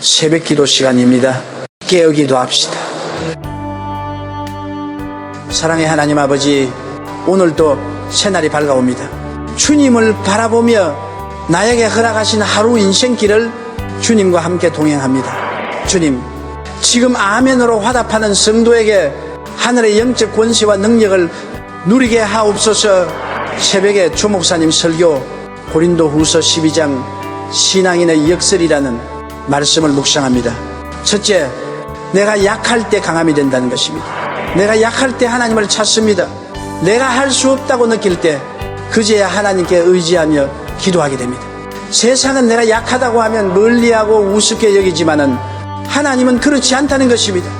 새벽 기도 시간입니다. 깨어 기도 합시다. 사랑의 하나님 아버지, 오늘도 새날이 밝아옵니다. 주님을 바라보며 나에게 허락하신 하루 인생길을 주님과 함께 동행합니다. 주님, 지금 아멘으로 화답하는 성도에게 하늘의 영적 권세와 능력을 누리게 하옵소서 새벽에 주목사님 설교 고린도 후서 12장 신앙인의 역설이라는 말씀을 묵상합니다. 첫째, 내가 약할 때 강함이 된다는 것입니다. 내가 약할 때 하나님을 찾습니다. 내가 할 수 없다고 느낄 때 그제야 하나님께 의지하며 기도하게 됩니다. 세상은 내가 약하다고 하면 멀리하고 우습게 여기지만은 하나님은 그렇지 않다는 것입니다.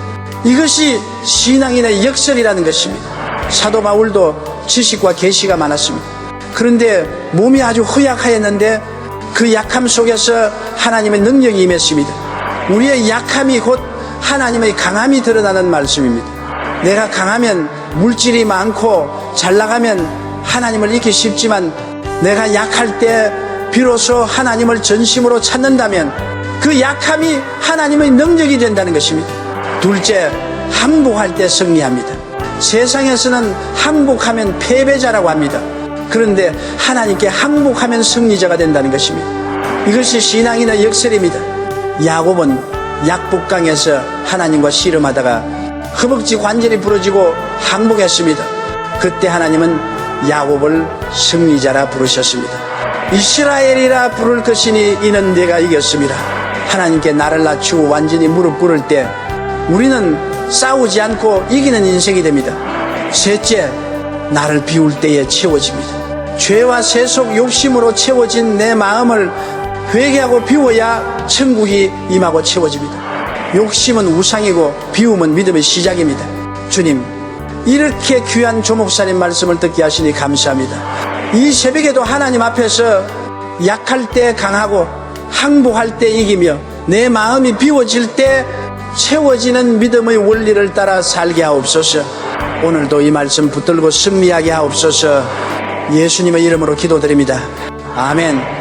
이것이 신앙인의 역설이라는 것입니다. 사도 바울도 지식과 계시가 많았습니다. 그런데 몸이 아주 허약하였는데 그 약함 속에서 하나님의 능력이 임했습니다. 우리의 약함이 곧 하나님의 강함이 드러나는 말씀입니다. 내가 강하면 물질이 많고 잘 나가면 하나님을 잊기 쉽지만 내가 약할 때 비로소 하나님을 전심으로 찾는다면 그 약함이 하나님의 능력이 된다는 것입니다. 둘째, 항복할 때 승리합니다. 세상에서는 항복하면 패배자라고 합니다. 그런데 하나님께 항복하면 승리자가 된다는 것입니다. 이것이 신앙인의 역설입니다. 야곱은 약복강에서 하나님과 씨름하다가 허벅지 관절이 부러지고 항복했습니다. 그때 하나님은 야곱을 승리자라 부르셨습니다. 이스라엘이라 부를 것이니 이는 내가 이겼습니다. 하나님께 나를 낮추고 완전히 무릎 꿇을 때 우리는 싸우지 않고 이기는 인생이 됩니다. 셋째, 나를 비울 때에 채워집니다. 죄와 세속 욕심으로 채워진 내 마음을 회개하고 비워야 천국이 임하고 채워집니다. 욕심은 우상이고 비움은 믿음의 시작입니다. 주님, 이렇게 귀한 조목사님 말씀을 듣게 하시니 감사합니다. 이 새벽에도 하나님 앞에서 약할 때 강하고 항복할 때 이기며 내 마음이 비워질 때 채워지는 믿음의 원리를 따라 살게 하옵소서. 오늘도 이 말씀 붙들고 승리하게 하옵소서. 예수님의 이름으로 기도드립니다. 아멘.